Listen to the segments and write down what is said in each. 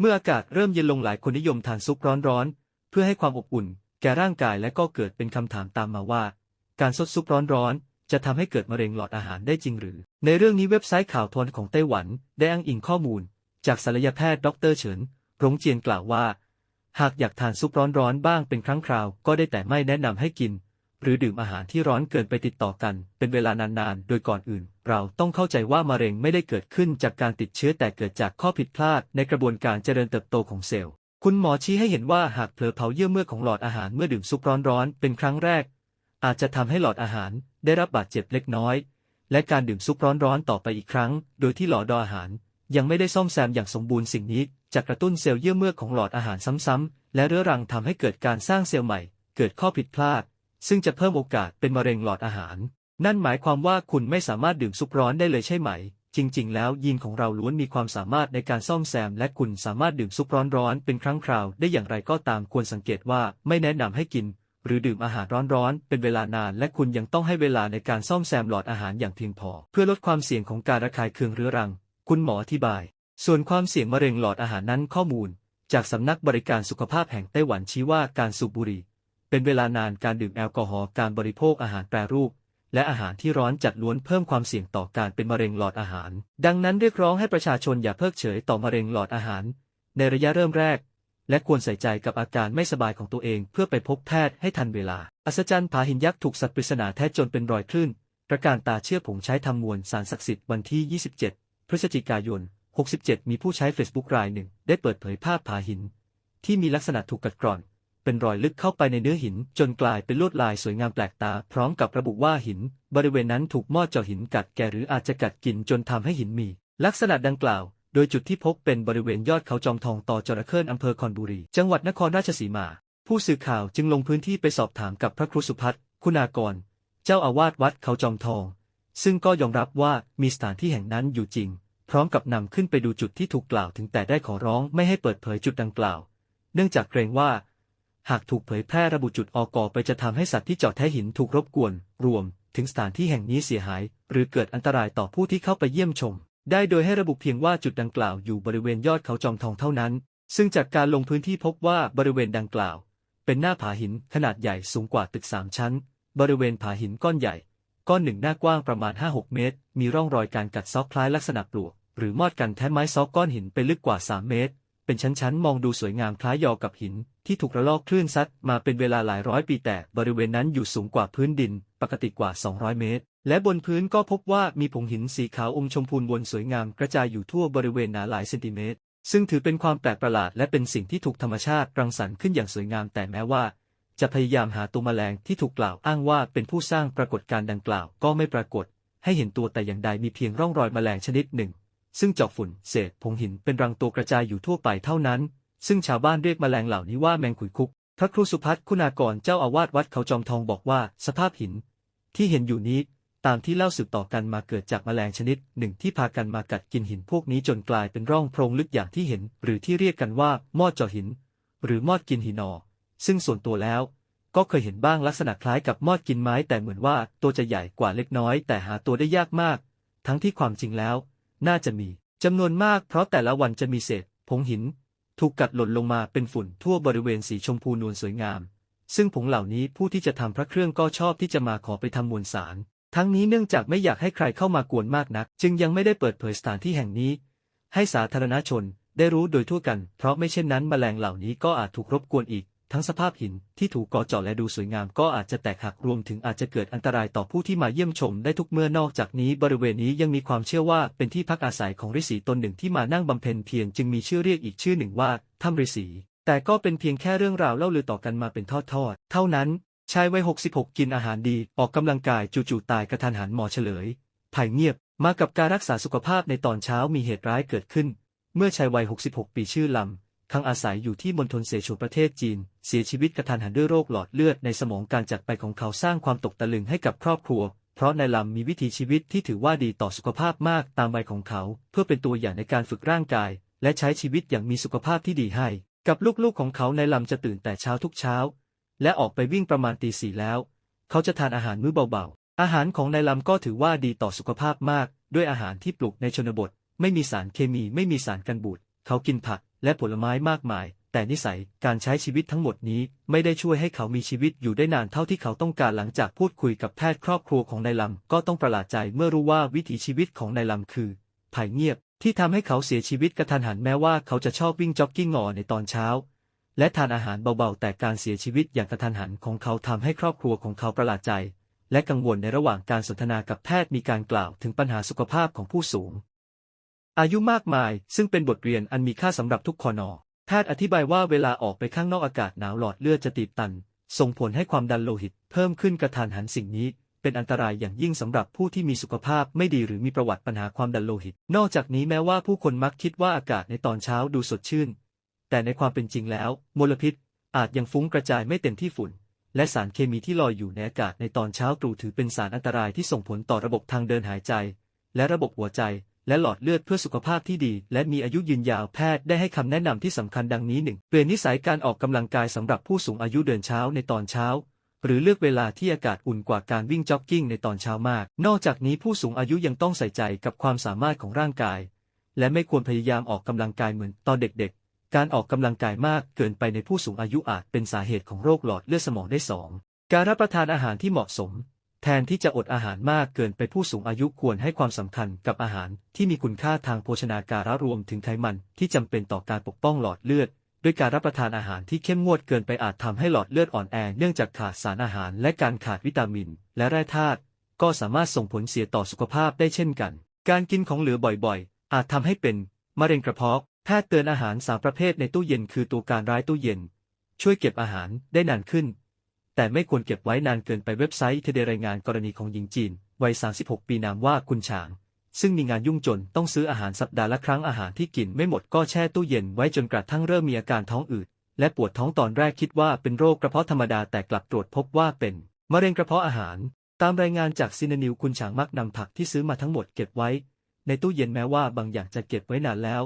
เมื่ออากาศเริ่มเย็นลงหลายคนนิยมทานซุปร้อนๆ เพื่อให้ความอบอุ่น แก่ร่างกายและก็เกิดเป็นคำถามตามมาว่า การซดซุปร้อนๆ จะทำให้เกิดมะเร็งหลอดอาหารได้จริงหรือ ในเรื่องนี้เว็บไซต์ข่าวทวนของไต้หวัน ได้อ้างอิงข้อมูล จากศัลยแพทย์ดรเฉินรงเจียนกล่าวว่า หากอยากทานซุปร้อนๆ บ้างเป็นครั้งคราว ก็ได้แต่ไม่แนะนำให้กิน หรือดื่มอาหารที่ร้อนเกินไปติดต่อกัน เป็นเวลานานๆ โดยก่อนอื่น เราต้องเข้าใจว่ามะเร็งไม่ได้เกิดขึ้นจากการติดเชื้อแต่เกิดจากข้อผิดพลาดในกระบวนการเจริญเติบโตของเซลล์ คุณหมอชี้ให้เห็นว่าหากเผลอเผาเยื่อเมือกของหลอดอาหารเมื่อดื่มซุปร้อนๆ เป็นครั้งแรก อาจจะทำให้หลอดอาหารได้รับบาดเจ็บเล็กน้อย และการดื่มซุปร้อนๆต่อไปอีกครั้ง โดยที่หลอดอาหาร ยังไม่ได้ซ่อมแซมอย่างสมบูรณ์สิ่งนี้จะกระตุ้นเซลล์เยื่อเมือกของหลอดอาหารซ้ำๆและเรื้อรังทำให้เกิดการสร้างเซลล์ใหม่ เกิดข้อผิดพลาด ซึ่งจะเพิ่มโอกาสเป็นมะเร็งหลอดอาหาร นั่นหมายความว่าคุณไม่สามารถดื่มซุปร้อนได้เลยใช่ไหม จริง ๆ แล้วยีนของเราล้วนมีความสามารถในการซ่อมแซม และคุณสามารถดื่มซุปร้อนๆเป็นครั้งคราวได้อย่างไรก็ตามควรสังเกตว่าไม่แนะนำให้กิน หรือดื่มอาหารร้อนๆเป็นเวลานาน และคุณยังต้องให้เวลาในการซ่อมแซมหลอดอาหารอย่างเพียงพอ เพื่อลดความเสี่ยงของการระคายเคืองเรื้อรัง คุณหมออธิบาย ส่วนความเสี่ยงมะเร็งหลอดอาหารนั้นข้อมูล จากสำนักบริการสุขภาพแห่งไต้หวันชี้ว่าการสูบบุหรี่ เป็นเวลานานการดื่มแอลกอฮอล์การบริโภคอาหารแปรรูป และอาหารที่ร้อนจัดล้วนเพิ่มความเสี่ยงต่อการเป็นมะเร็งหลอดอาหาร ดังนั้นเรียกร้องให้ประชาชนอย่าเพิกเฉยต่อมะเร็งหลอดอาหาร ในระยะเริ่มแรก และควรใส่ใจกับอาการไม่สบายของตัวเองเพื่อไปพบแพทย์ให้ทันเวลา อัศจรรย์ผาหินยักษ์ถูกสัตว์ปริศนาแท้จนเป็นรอยคลื่นประการตาเชื่อผงใช้ทำมวลสารศักดิ์สิทธิ์วันที่ 27 พฤศจิกายน 67 มีผู้ใช้ Facebook รายหนึ่ง ได้เปิดเผยภาพผาหิน ที่มีลักษณะถูกกัดกร่อน เป็นรอยลึกเข้าไปในเนื้อหิน จนกลายเป็นลวดลายสวยงามแปลกตา พร้อมกับระบุว่าหิน บริเวณนั้นถูกมอดเจาะหินกัดแกหรืออาจจะกัดกินจนทำให้หินมี ลักษณะดังกล่าว โดยจุดที่พบเป็นบริเวณยอดเขาจอมทองต่อจระเข้อำเภอคอนบุรี จังหวัดนครราชสีมา ผู้สื่อข่าวจึงลงพื้นที่ไปสอบถามกับพระครูสุพัฒน์คุณากร เจ้าอาวาสวัดเขาจอมทอง ซึ่งก็ยอมรับว่ามีสถานที่แห่งนั้นอยู่จริง พร้อมกับนำขึ้นไปดูจุดที่ถูกกล่าวถึงแต่ได้ขอร้องไม่ให้เปิดเผยจุดดังกล่าว เนื่องจากเกรงว่า หากถูกเผยแพร่ระบุจุดออกอไปจะทำให้สัตว์ที่เจาะแท้หินถูกรบกวน รวม ถึงสถานที่แห่งนี้เสียหาย หรือเกิดอันตรายต่อผู้ที่เข้าไปเยี่ยมชม ได้โดยให้ระบุเพียงว่าจุดดังกล่าวอยู่บริเวณยอดเขาจอมทองเท่านั้น ซึ่งจากการลงพื้นที่พบว่าบริเวณดังกล่าว เป็นหน้าผาหินขนาดใหญ่สูงกว่าตึกสามชั้น บริเวณผาหินก้อนใหญ่ ก้อนหนึ่งหน้ากว้างประมาณ 5-6 เมตร มีร่องรอยการกัดซอกคล้ายลักษณะปลวกหรือมอดกันแท้ไม้ซอกก้อนหินไปลึกกว่า 3 เมตร เป็นชั้นๆ มองดูสวยงามคล้ายยอกับหิน ที่ถูกระลอกคลื่นซัดมาเป็นเวลาหลายร้อยปีแต่บริเวณนั้นอยู่สูงกว่าพื้นดิน ปกติกว่า 200 เมตร และบนพื้นก็พบว่ามีผงหินสีขาวอมชมพูวนสวยงามกระจายอยู่ทั่วบริเวณหนาหลายเซนติเมตร ซึ่งถือเป็นความแปลกประหลาดและเป็นสิ่งที่ถูกธรรมชาติรังสรรค์ขึ้นอย่างสวยงามแต่แม้ว่า จะพยายามหาตัวแมลงที่ถูกกล่าวอ้างว่าเป็นผู้สร้างปรากฏการณ์ดังกล่าวก็ไม่ปรากฏ ให้เห็นตัวแต่อย่างใดมีเพียงร่องรอยแมลงชนิดหนึ่ง ซึ่งเจาะฝุ่น เศษ ผงหินเป็นรังตัวกระจายอยู่ทั่วไปเท่านั้น ซึ่งชาวบ้านเรียกแมลงเหล่านี้ว่าแมงขุยคุก พระครูสุพัฒน์คุณากรเจ้าอาวาสวัดเขาจอมทองบอกว่า สภาพหิน ที่เห็นอยู่นี้ตามที่เล่าสืบต่อกันมาเกิดจากแมลงชนิดหนึ่งที่พากันมากัดกินหินพวกนี้จนกลายเป็นร่องโพรงลึกอย่างที่เห็น หรือที่เรียกกันว่ามอดเจาะหิน หรือมอดกินหินอซึ่งส่วนตัวแล้วก็เคยเห็นบ้างลักษณะคล้ายกับมอดกินไม้แต่เหมือนว่าตัวจะใหญ่กว่าเล็กน้อยแต่หาตัวได้ยากมาก ทั้งที่ความจริงแล้ว น่าจะมีจำนวนมากเพราะแต่ละวันจะมีเศษ ผงหิน ถูกกัดหล่นลงมาเป็นฝุ่นทั่วบริเวณสีชมพูนวลสวยงาม ซึ่งผงเหล่านี้ผู้ที่จะทำพระเครื่องก็ชอบที่จะมาขอไปทำมวลสาร ทั้งนี้เนื่องจากไม่อยากให้ใครเข้ามากวนมากนัก จึงยังไม่ได้เปิดเผยสถานที่แห่งนี้ ให้สาธารณชนได้รู้โดยทั่วกัน เพราะไม่เช่นนั้นแมลงเหล่านี้ก็อาจถูกรบกวนอีก ทั้งสภาพหินที่ถูกก่อเจาะและดูสวยงามก็อาจจะแตกหักรวมถึงอาจจะเกิดอันตรายต่อผู้ที่มาเยี่ยมชมได้ทุกเมื่อนอกจากนี้บริเวณนี้ยังมีความเชื่อว่าเป็นที่พักอาศัยของฤาษีตนหนึ่งที่มานั่งบำเพ็ญเพียรจึงมีชื่อเรียกอีกชื่อหนึ่งว่าถ้ำฤาษีแต่ก็เป็นเพียงแค่เรื่องราวเล่าลือต่อกันมาเป็นทอดๆเท่านั้นชายวัย 66 กินอาหารดี ออกกำลังกายจู่ๆตายกระทันหันหมอเฉลยไผ่เงียบ มากับการรักษาสุขภาพในตอนเช้ามีเหตุร้ายเกิดขึ้น เมื่อชายวัย 66 ปีชื่อลำ คังอาศัยอยู่ที่มณฑลเสฉวนประเทศจีน เสียชีวิตกระทันหันด้วยโรคหลอดเลือดในสมองการจากไปของเขาสร้างความตกตะลึงให้กับครอบครัว เพราะนายลำมีวิถีชีวิตที่ถือว่าดีต่อสุขภาพมากตามวัยของเขา เพื่อเป็นตัวอย่างในการฝึกร่างกาย และใช้ชีวิตอย่างมีสุขภาพที่ดีให้ กับลูกๆของเขานายลำจะตื่นแต่เช้าทุกเช้า และออกไปวิ่งประมาณตีสี่แล้ว เขาจะทานอาหารมื้อเบาๆ อาหารของนายลำก็ถือว่าดีต่อสุขภาพมาก ด้วยอาหารที่ปลูกในชนบท ไม่มีสารเคมีไม่มีสารกันบูดเขากินผัก และผลไม้มากมาย แต่นิสัยการใช้ชีวิตทั้งหมดนี้ไม่ได้ช่วยให้เขามีชีวิตอยู่ได้นานเท่าที่เขาต้องการหลังจากพูดคุยกับแพทย์ครอบครัวของนายลำก็ต้องประหลาดใจเมื่อรู้ว่าวิถีชีวิตของนายลำคือภัยเงียบที่ทำให้เขาเสียชีวิตกระทันหันแม้ว่าเขาจะชอบวิ่งจ็อกกิ้งงอในตอนเช้า และทานอาหารเบาๆ แต่การเสียชีวิตอย่างกระทันหันของเขาทำให้ครอบครัวของเขาประหลาดใจ และกังวลในระหว่างการสนทนากับแพทย์มีการกล่าวถึงปัญหาสุขภาพของผู้สูง อายุมากมาย ซึ่งเป็นบทเรียนอันมีค่าสำหรับทุกคนอแพทย์อธิบายว่าเวลาออกไปข้างนอกอากาศหนาวหลอดเลือดจะตีบตัน ส่งผลให้ความดันโลหิต เพิ่มขึ้นกระทันหันสิ่งนี้ เป็นอันตรายอย่างยิ่งสำหรับผู้ที่มีสุขภาพไม่ดีหรือมีประวัติปัญหาความดันโลหิต นอกจากนี้แม้ว่าผู้คนมักคิดว่าอากาศในตอนเช้าดูสดชื่น แต่ในความเป็นจริงแล้วมลพิษ อาจยังฟุ้งกระจายไม่เต็มที่ฝุ่น และสารเคมีที่ลอยอยู่ในอากาศในตอนเช้าตรู่ถือเป็นสารอันตรายที่ส่งผลต่อระบบทางเดินหายใจ และระบบหัวใจ และหลอดเลือดเพื่อสุขภาพที่ดี และมีอายุยืนยาวแพทย์ได้ให้คำแนะนำที่สำคัญดังนี้หนึ่งเปลี่ยนนิสัยการออกกำลังกายสำหรับผู้สูงอายุเดินเช้าในตอนเช้า หรือเลือกเวลาที่อากาศอุ่นกว่าการวิ่งจ็อกกิ้งในตอนเช้ามาก นอกจากนี้ผู้สูงอายุยังต้องใส่ใจกับความสามารถของร่างกาย และไม่ควรพยายามออกกำลังกายเหมือนตอนเด็กๆ การออกกำลังกายมากเกินไปในผู้สูงอายุอาจเป็นสาเหตุของโรคหลอดเลือดสมองได้สองการรับประทานอาหารที่เหมาะสม แทนที่จะอดอาหารมากเกินไปผู้สูงอายุควรให้ความสำคัญกับอาหารที่มีคุณค่าทางโภชนาการรวมถึงไขมันที่จำเป็นต่อการปกป้องหลอดเลือด ด้วยการรับประทานอาหารที่เข้มงวดเกินไปอาจทำให้หลอดเลือดอ่อนแอเนื่องจากขาดสารอาหารและการขาดวิตามิน และแร่ธาตุก็สามารถส่งผลเสียต่อสุขภาพได้เช่นกัน การกินของเหลือบ่อยๆ อาจทำให้เป็นมะเร็งกระเพาะแพทย์เตือนอาหารสามประเภทในตู้เย็นคือตัวการร้ายตู้เย็น ช่วยเก็บอาหารได้นานขึ้น แต่ไม่ควรเก็บไว้นานเกินไปเว็บไซต์เทเดรายงานกรณีของหญิงจีน วัย 36 ปีนามว่าคุณฉาง ซึ่งมีงานยุ่งจนต้องซื้ออาหารสัปดาห์ละครั้งอาหารที่กินไม่หมดก็แช่ตู้เย็นไว้จนกระทั่งเริ่มมีอาการท้องอืด และปวดท้องตอนแรกคิดว่าเป็นโรคกระเพาะธรรมดาแต่กลับตรวจพบว่าเป็นมะเร็งกระเพาะอาหาร ตามรายงานจากซีนานิวคุณฉางมักนำผักที่ซื้อมาทั้งหมดเก็บไว้ ในตู้เย็นแม้ว่าบางอย่างจะเก็บไว้นานแล้ว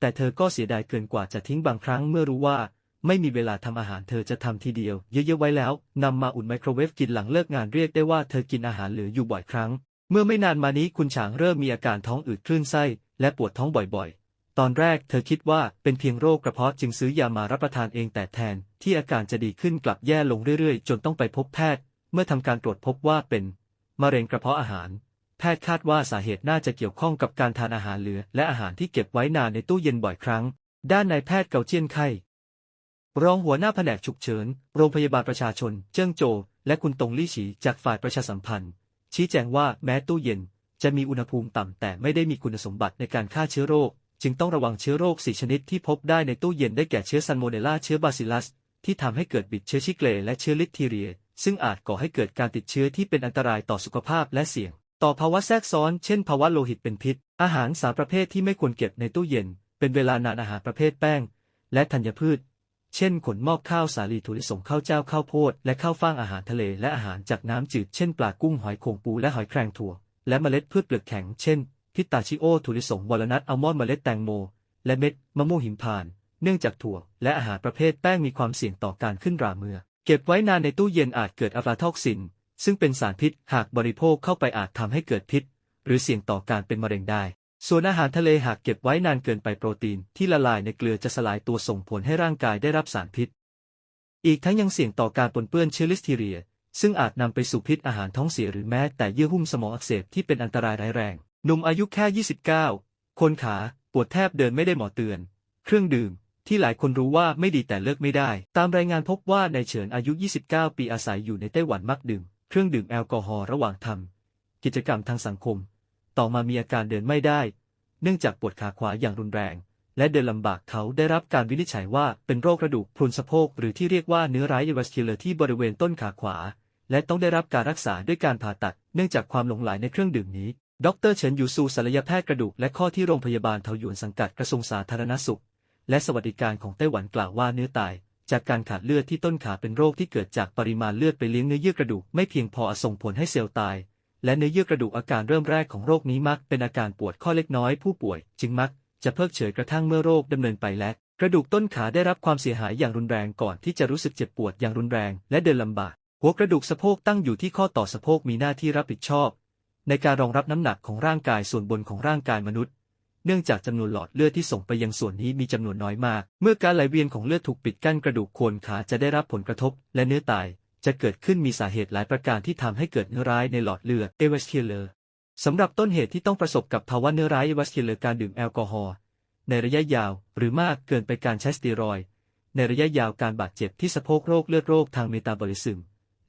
แต่เธอก็เสียดายเกินกว่าจะทิ้งบางครั้งเมื่อรู้ว่า ไม่มีเวลาทำอาหารเธอจะทำทีเดียว เยอะๆไว้แล้วนำมาอุ่นไมโครเวฟกินหลังเลิกงานเรียกได้ว่าเธอกินอาหารเหลืออยู่บ่อยครั้ง เมื่อไม่นานมานี้คุณฉางเริ่มมีอาการท้องอืดคลื่นไส้ และปวดท้องบ่อยๆ ตอนแรกเธอคิดว่าเป็นเพียงโรคกระเพาะจึงซื้อยามารับประทานเองแต่แทน ที่อาการจะดีขึ้นกลับแย่ลงเรื่อยๆ จนต้องไปพบแพทย์ เมื่อทำการตรวจพบว่าเป็นมะเร็งกระเพาะอาหารแพทย์คาดว่าสาเหตุน่าจะเกี่ยวข้องกับการทานอาหารเหลือ และอาหารที่เก็บไว้นานในตู้เย็นบ่อยครั้ง ด้านนายแพทย์เกาเจียนไข่ รองหัวหน้าแผนกฉุกเฉิน โรงพยาบาลประชาชน เจิ้งโจวและคุณตงลี่ฉีจากฝ่ายประชาสัมพันธ์ ชี้แจงว่าแม้ตู้เย็น จะมีอุณหภูมิต่ำแต่ไม่ได้มีคุณสมบัติในการฆ่าเชื้อโรค จึงต้องระวังเชื้อโรคสี่ชนิดที่พบได้ในตู้เย็นได้แก่เชื้อซันโมเนลาเชื้อบาซิลัส ที่ทำให้เกิดบิดเชื้อชิเกลและเชื้อลิคทีเรีย ซึ่งอาจก่อให้เกิดการติดเชื้อที่เป็นอันตรายต่อสุขภาพและเสี่ยง ต่อภาวะแทรกซ้อน เช่น ภาวะโลหิตเป็นพิษ อาหารสามประเภทที่ไม่ควรเก็บในตู้เย็น เป็นเวลานานอาหารประเภทแป้ง และธัญพืช เช่นขนมอกข้าวสาลีถั่วลิสงข้าวเจ้าข้าวโพด และข้าวฟ่างอาหารทะเลและอาหารจากน้ำจืดเช่นปลากุ้งหอยโข่งปูและหอยแครงถั่ว และเมล็ดพืชเปลือกแข็งเช่น พิตาชิโอถั่วลิสงวอลนัทอัลมอนด์เมล็ดแตงโม และเม็ดมะม่วงหิมพานต์เนื่องจากถั่ว และอาหารประเภทแป้งมีความเสี่ยงต่อการขึ้นราเมือ เก็บไว้นานในตู้เย็นอาจเกิดอะฟลาทอกซิน ซึ่งเป็นสารพิษหากบริโภคเข้าไปอาจทำให้เกิดพิษ หรือเสี่ยงต่อการเป็นมะเร็งได้ ส่วนอาหารทะเลหากเก็บไว้นานเกินไปโปรตีนที่ละลายในเกลือจะสลายตัวส่งผลให้ร่างกายได้รับสารพิษ อีกทั้งยังเสี่ยงต่อการปนเปื้อนเชื้อลิสเทีเรีย ซึ่งอาจนำไปสู่พิษอาหารท้องเสียหรือแม้แต่เยื่อหุ้มสมองอักเสบที่เป็นอันตรายร้ายแรง หนุ่มอายุแค่ 29 คนขา ปวดแทบเดินไม่ได้หมอเตือน เครื่องดื่ม ที่หลายคนรู้ว่าไม่ดีแต่เลิกไม่ได้ ตามรายงานพบว่านายเฉินอายุ 29 ปีอาศัยอยู่ในไต้หวันมักดื่ม เครื่องดื่มแอลกอฮอล์ระหว่างทำกิจกรรมทางสังคม ต่อมามีอาการเดินไม่ได้ เนื่องจากปวดขาขวาอย่างรุนแรง และเดินลำบากเขาได้รับการวินิจฉัยว่าเป็นโรคกระดูกพรุนสะโพกหรือที่เรียกว่าเนื้อร้ายอวัสคิเลอร์ที่บริเวณต้นขาขวา และต้องได้รับการรักษาด้วยการผ่าตัด เนื่องจากความหลงไหลในเครื่องดื่มนี้ ดรเฉินยูซูศัลยแพทย์กระดูกและข้อที่โรงพยาบาลเทาหยวนสังกัดกระทรวงสาธารณสุข และสวัสดิการของไต้หวันกล่าวว่าเนื้อตายจากการขาดเลือดที่ต้นขาเป็นโรคที่เกิดจากปริมาณเลือดไปเลี้ยงเนื้อเยื่อกระดูกไม่เพียงพอส่งผลให้เซลล์ตาย และเนื้อเยื่อกระดูกอาการเริ่มแรกของโรคนี้มักเป็นอาการปวดข้อเล็กน้อยผู้ป่วย จึงมักจะเพิกเฉยกระทั่งเมื่อโรคดำเนินไปและ กระดูกต้นขาได้รับความเสียหายอย่างรุนแรงก่อนที่จะรู้สึกเจ็บปวดอย่างรุนแรงและเดินลำบาก หัวกระดูกสะโพกตั้งอยู่ที่ข้อต่อสะโพกมีหน้าที่รับผิดชอบ ในการรองรับน้ำหนักของร่างกายส่วนบนของร่างกายมนุษย์ เนื่องจากจำนวนหลอดเลือดที่ส่งไปยังส่วนนี้มีจำนวนน้อยมาก เมื่อการไหลเวียนของเลือดถูกปิดกั้นกระดูกโคนขาจะได้รับผลกระทบ และเนื้อตาย จะเกิดขึ้นมีสาเหตุหลายประการที่ทำให้เกิดเนื้อร้ายในหลอดเลือดเอวสคิลเลอร์สำหรับต้นเหตุที่ต้องประสบกับภาวะเนื้อร้ายเอวสคิลเลอร์การดื่มแอลกอฮอล์ในระยะยาว หรือมากเกินไปการใช้สเตียรอยด์ในระยะยาวการบาดเจ็บที่สะโพกโรคเลือดโรคทางเมตาบอลิซึม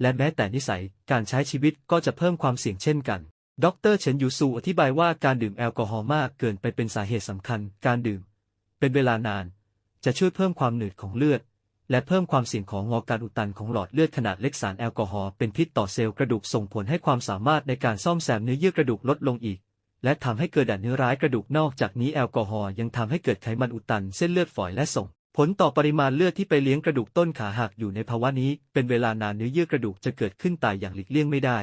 และแม้แต่นิสัยการใช้ชีวิตก็จะเพิ่มความเสี่ยงเช่นกัน ดรเฉินยูซูอธิบายว่าการดื่มแอลกอฮอล์มากเกินไปเป็นสาเหตุสำคัญ การดื่ม เป็นเวลานาน จะช่วยเพิ่มความหนืดของเลือด และเพิ่มความเสี่ยงของงอการอุดตันของหลอดเลือดขนาดเล็กสารแอลกอฮอล์เป็นพิษต่อเซลล์กระดูกส่งผลให้ความสามารถในการซ่อมแซมเนื้อเยื่อกระดูกลดลงอีก และทำให้เกิดดันเนื้อร้ายกระดูกนอกจากนี้แอลกอฮอล์ยังทำให้เกิดไขมันอุดตันเส้นเลือดฝอยและส่งผลต่อปริมาณเลือดที่ไปเลี้ยงกระดูกต้นขาหักอยู่ในภาวะนี้ เป็นเวลานานเนื้อเยื่อกระดูกจะเกิดขึ้นตายอย่างหลีกเลี่ยงไม่ได้